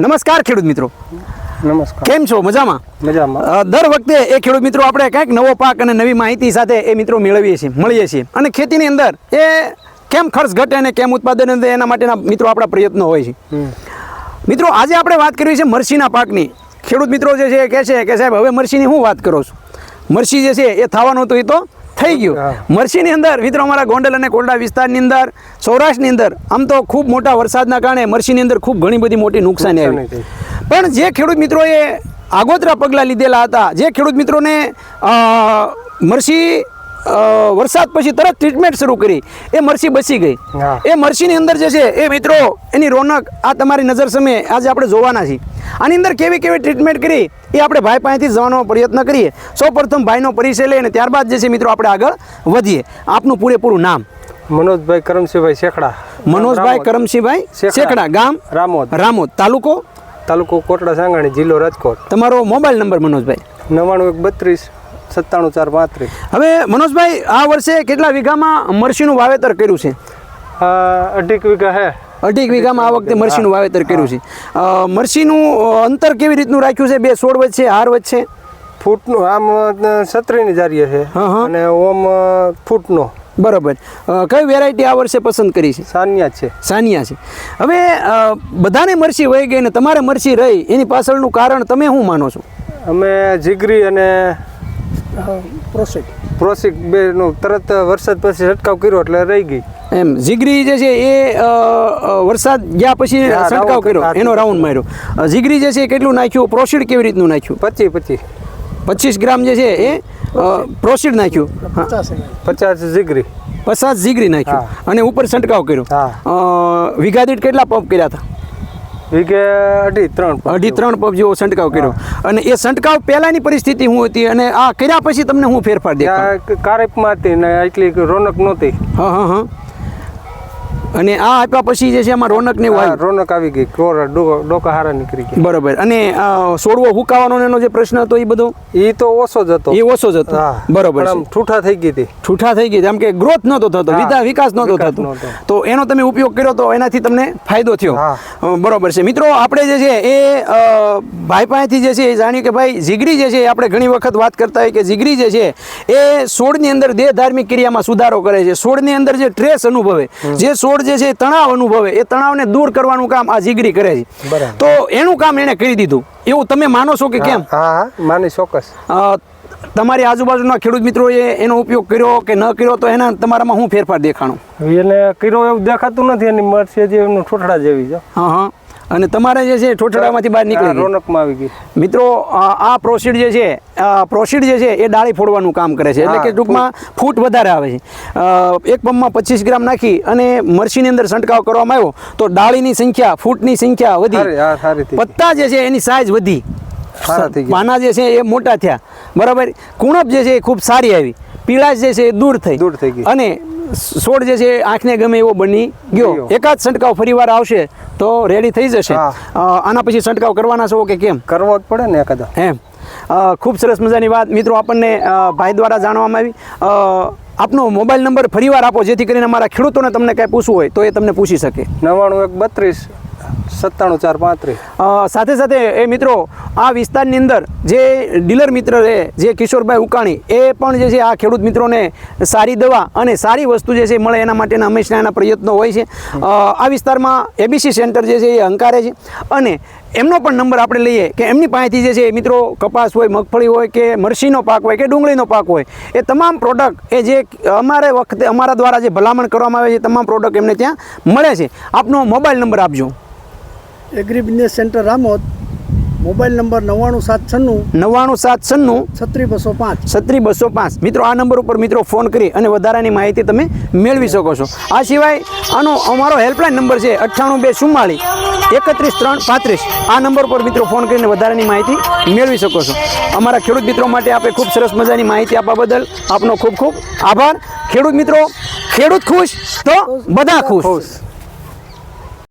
નમસ્કાર ખેડૂત મિત્રો. નમસ્કાર. કેમ છો? મજામાં? મજામાં. દર વખતે એ ખેડૂત મિત્રો આપણે કંઈક નવો પાક અને નવી માહિતી સાથે એ મિત્રો મેળવીએ છીએ મળીએ છીએ. અને ખેતીની અંદર એ કેમ ખર્ચ ઘટે અને કેમ ઉત્પાદન એના માટેના મિત્રો આપણા પ્રયત્નો હોય છે. મિત્રો આજે આપણે વાત કરવી છે મરસીના પાકની. ખેડૂત મિત્રો જે છે એ કહે છે કે સાહેબ હવે મરસીની હું વાત કરો છું? મરસી જે છે એ થવાનું હતું એ તો થઈ ગયું. મરસીની અંદર મિત્રો અમારા ગોંડલ અને કોરડા વિસ્તારની અંદર સૌરાષ્ટ્રની અંદર આમ તો ખૂબ મોટા વરસાદના કારણે મરસીની અંદર ખૂબ ઘણી બધી મોટી નુકસાની આવી. પણ જે ખેડૂત મિત્રોએ આગોતરા પગલાં લીધેલા હતા જે ખેડૂત મિત્રોને મરસી વરસાદ પછી તરત ટ્રીટમેન્ટ શરૂ કરી એ મરસી બસી ગઈ. એ મરસીની અંદર જે છે એ મિત્રો એની રોનક આ તમારી નજર સામે આજે આપણે જોવાના છીએ. આની અંદર કેવી કેવી ટ્રીટમેન્ટ કરી એ આપણે ભાઈ પાસેથી જવાનો પ્રયત્ન કરીએ. સૌ પ્રથમ ભાઈનો પરિચય લઈએ અને ત્યારબાદ જે છે મિત્રો આપણે આગળ વધીએ. આપનું પૂરેપૂરું નામ? મનોજભાઈ કરમસિંહભાઈ શેખડા. મનોજભાઈ કરમસિંહભાઈ શેખડા. શેખડા ગામ રામોદ. રામોદ. તાલુકો? તાલુકો કોટડા સાંગાણી જિલ્લો રાજકોટ. તમારો મોબાઈલ નંબર મનોજભાઈ? નવ્વાણું એક બત્રીસ સત્તાણું ચાર પાંત્રીસ. હવે મનોજભાઈ આ વર્ષે કેટલા વીઘામાં મરસીનું વાવેતર કર્યું છે? અઢીક વીઘા હે. અઢી વીઘામાં આ વખતે મરસીનું વાવેતર કર્યું છે. મરસીનું અંતર કેવી રીતનું રાખ્યું છે? બે છોડ વચ્ચે હાર વચ્ચે ફૂટનું આમ સત્રીની જારીએ છે. હા, હા. અને ઓમ ફૂટનો. બરાબર. કઈ વેરાયટી આ વર્ષે પસંદ કરી છે? સાનિયા છે. સાનિયા છે. હવે બધાને મરસી વહી ગઈ ને તમારે મરસી રહી એની પાછળનું કારણ તમે શું માનો છો? અમે જીગરી અને પ્રોસિક બેનું તરત વરસાદ પછી છંટકાવ કર્યો એટલે રહી ગઈ. એમ જીગરી જે છે એ વરસાદ ગયા પછી છંટકાવ કર્યો એનો રાઉન્ડ માર્યો. જીગરી જે છે એ કેટલું નાખ્યું? પ્રોસીડ કેવી રીતનું નાખ્યું? પચીસ પચીસ પચીસ ગ્રામ જે છે એ પ્રોસીડ નાખ્યું. પચાસ જીગરી. પચાસ જીગરી નાખ્યું. અને ઉપર છંટકાવ કર્યો. વીઘા દીઠ કેટલા પંપ કર્યા હતા? વીઘે અઢી ત્રણ અઢી ત્રણ પંપ જેવો છંટકાવ કર્યો. અને એ છંટકાવ પહેલાની પરિસ્થિતિ શું હતી? અને આ કર્યા પછી તમને હું ફેરફાર દેખાય? ત્યાં કારેપમાં હતી ને એટલી રોનક નહોતી. હા હા હા. અને આ આપ્યા પછી જે છે એમાં રોનક ને રોનક આવી ગઈ કોર ડોકા હારા નીકળી ગયા. બરોબર. અને આ છોડવો હુકાવાનો એનો જે પ્રશ્ન હતો એ બધો? એ તો ઓછો જ હતો. એ ઓછો જ હતો. બરોબર ઠૂઠા થઈ ગઈ હતી. ઠૂઠા થઈ ગઈ એમ કે ગ્રોથ નહોતો થતો. વિકાસ નહોતો થતો. તો એનો તમે ઉપયોગ કર્યો તો એનાથી તમને ફાયદો થયો. બરોબર છે. મિત્રો આપણે જે છે એ ભાઈ પાસેથી જે છે એ જાણ્યું કે ભાઈ જીગરી જે છે આપણે ઘણી વખત વાત કરતા હોય કે જીગરી જે છે એ સોળની અંદર દેહ ધાર્મિક ક્રિયામાં સુધારો કરે છે. સોળની અંદર જે ટ્રેસ અનુભવે જે છોડ જે છે એ તણાવ અનુભવે. એ તણાવને દૂર કરવાનું કામ આ જીગરી કરે છે. તો એનું કામ એણે કરી દીધું. એવું તમે માનો છો કે કેમ? હા હા માની ચોક્કસ. તમારી આજુબાજુના ખેડૂત મિત્રોએ એનો ઉપયોગ કર્યો કે ન કર્યો તો એના તમારામાં શું ફેરફાર દેખાણો? એને કર્યો એવું દેખાતું નથી એની મરસી જે એમનું ઠોઠડા જેવી છે. હા હા. અને તમારે જે છે ઠોઠડામાંથી બહાર નીકળી રોનકમાં આવી ગઈ મિત્રો આ પ્રોસીડ જે છે પ્રોસીડ જે છે એ ડાળી ફોડવાનું કામ કરે છે. એટલે કે ટૂંકમાં ફૂટ. વધારે આવે છે. એક પંપમાં પચીસ ગ્રામ નાખી અને મરસીની અંદર છંટકાવ કરવામાં આવ્યો તો ડાળીની સંખ્યા ફૂટની સંખ્યા વધી. પત્તા જે છે એની સાઇઝ વધી. પાના જે છે એ મોટા થયા. બરાબર? કુણપ જે છે એ ખૂબ સારી આવી. પીળાશ જે છે એ દૂર થઈ. દૂર થઈ ગઈ. અને છોડ જે છે આંખને ગમે એવો બની ગયો. ગયો. એકાદ છંટકાવ ફરીવાર આવશે તો રેડી થઈ જશે. આના પછી છંટકાવ કરવાના છો કે કેમ? કરવો જ પડે ને કદાચ એમ. ખૂબ સરસ મજાની વાત. મિત્રો આપણને ભાઈ દ્વારા જાણવામાં આવી. આપનો મોબાઈલ નંબર ફરીવાર આપો જેથી કરીને અમારા ખેડૂતોને તમને કાંઈ પૂછવું હોય તો એ તમને પૂછી શકે. નવ્વાણું એક બત્રીસ સત્તાણું ચાર પાંત્રીસ. સાથે સાથે એ મિત્રો, આ વિસ્તારની અંદર જે ડીલર મિત્ર છે, જે કિશોરભાઈ ઉકાણી, એ પણ જે છે, આ ખેડૂત મિત્રોને સારી દવા અને સારી વસ્તુ જે છે મળે એના માટેના હંમેશા એના પ્રયત્નો હોય છે. આ વિસ્તારમાં એબીસી સેન્ટર જે છે, એ હંકારે છે. અને એમનો પણ નંબર આપણે લઈએ કે એમની પાસેથી જે છે મિત્રો કપાસ હોય, મગફળી હોય કે મરસીનો પાક હોય કે ડુંગળીનો પાક હોય, એ તમામ પ્રોડક્ટ એ જે અમારે વખતે અમારા દ્વારા જે ભલામણ કરવામાં આવે છે તમામ પ્રોડક્ટ એમને ત્યાં મળે છે. આપનો મોબાઈલ નંબર આપજો. Agri business centre Ramod mobile number નવ્વાણું સાત છન્નું નવ્વાણું સાત છન્નું. છત્રી બસો પાંચ. છત્રી બસો પાંચ. મિત્રો આ નંબર ઉપર મિત્રો ફોન કરી અને વધારાની માહિતી તમે મેળવી શકો છો. આ સિવાય આનો અમારો હેલ્પલાઇન નંબર છે અઠ્ઠાણું બે સુમાળી એકત્રીસ ત્રણ પાંત્રીસ. આ નંબર પર મિત્રો ફોન કરીને વધારાની માહિતી મેળવી શકો છો. અમારા ખેડૂત મિત્રો માટે આપણે ખૂબ સરસ મજાની માહિતી આપવા બદલ આપનો ખૂબ ખૂબ આભાર. ખેડૂત મિત્રો ખેડૂત ખુશ તો બધા ખુશ.